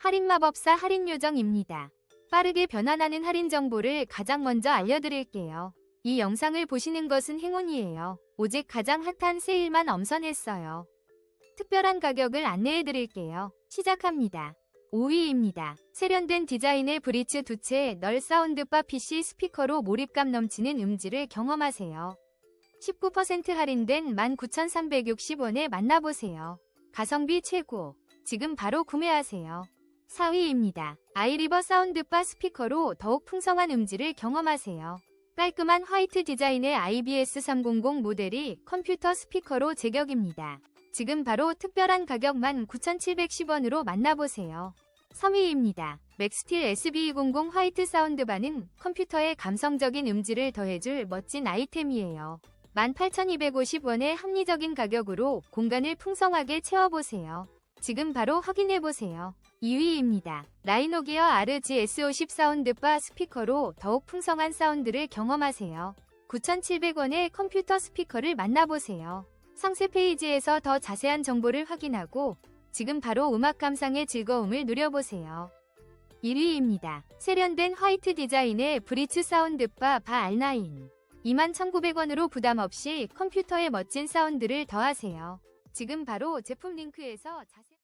할인 마법사 할인 요정입니다. 빠르게 변환하는 할인 정보를 가장 먼저 알려드릴게요. 이 영상을 보시는 것은 행운이에요. 오직 가장 핫한 세일만 엄선했어요. 특별한 가격을 안내해드릴게요. 시작합니다. 5위입니다. 세련된 디자인의 브리츠 두채 널 사운드바 PC 스피커로 몰입감 넘치는 음질을 경험하세요. 19% 할인된 19,360원에 만나보세요. 가성비 최고. 지금 바로 구매하세요. 4위입니다. 아이리버 사운드바 스피커로 더욱 풍성한 음질을 경험하세요. 깔끔한 화이트 디자인의 IBS 300 모델이 컴퓨터 스피커로 제격입니다. 지금 바로 특별한 가격 19,710원으로 만나보세요. 3위입니다. 맥스틸 SB200 화이트 사운드바는 컴퓨터에 감성적인 음질을 더해줄 멋진 아이템이에요. 18,250원의 합리적인 가격으로 공간을 풍성하게 채워보세요. 지금 바로 확인해보세요. 2위입니다. 라이노기어 RGS50 사운드바 스피커로 더욱 풍성한 사운드를 경험하세요. 9,700원의 컴퓨터 스피커를 만나보세요. 상세 페이지에서 더 자세한 정보를 확인하고 지금 바로 음악 감상의 즐거움을 누려보세요. 1위입니다. 세련된 화이트 디자인의 브리츠 사운드바 바 R9. 21,900원으로 부담 없이 컴퓨터에 멋진 사운드를 더하세요. 지금 바로 제품 링크에서 자세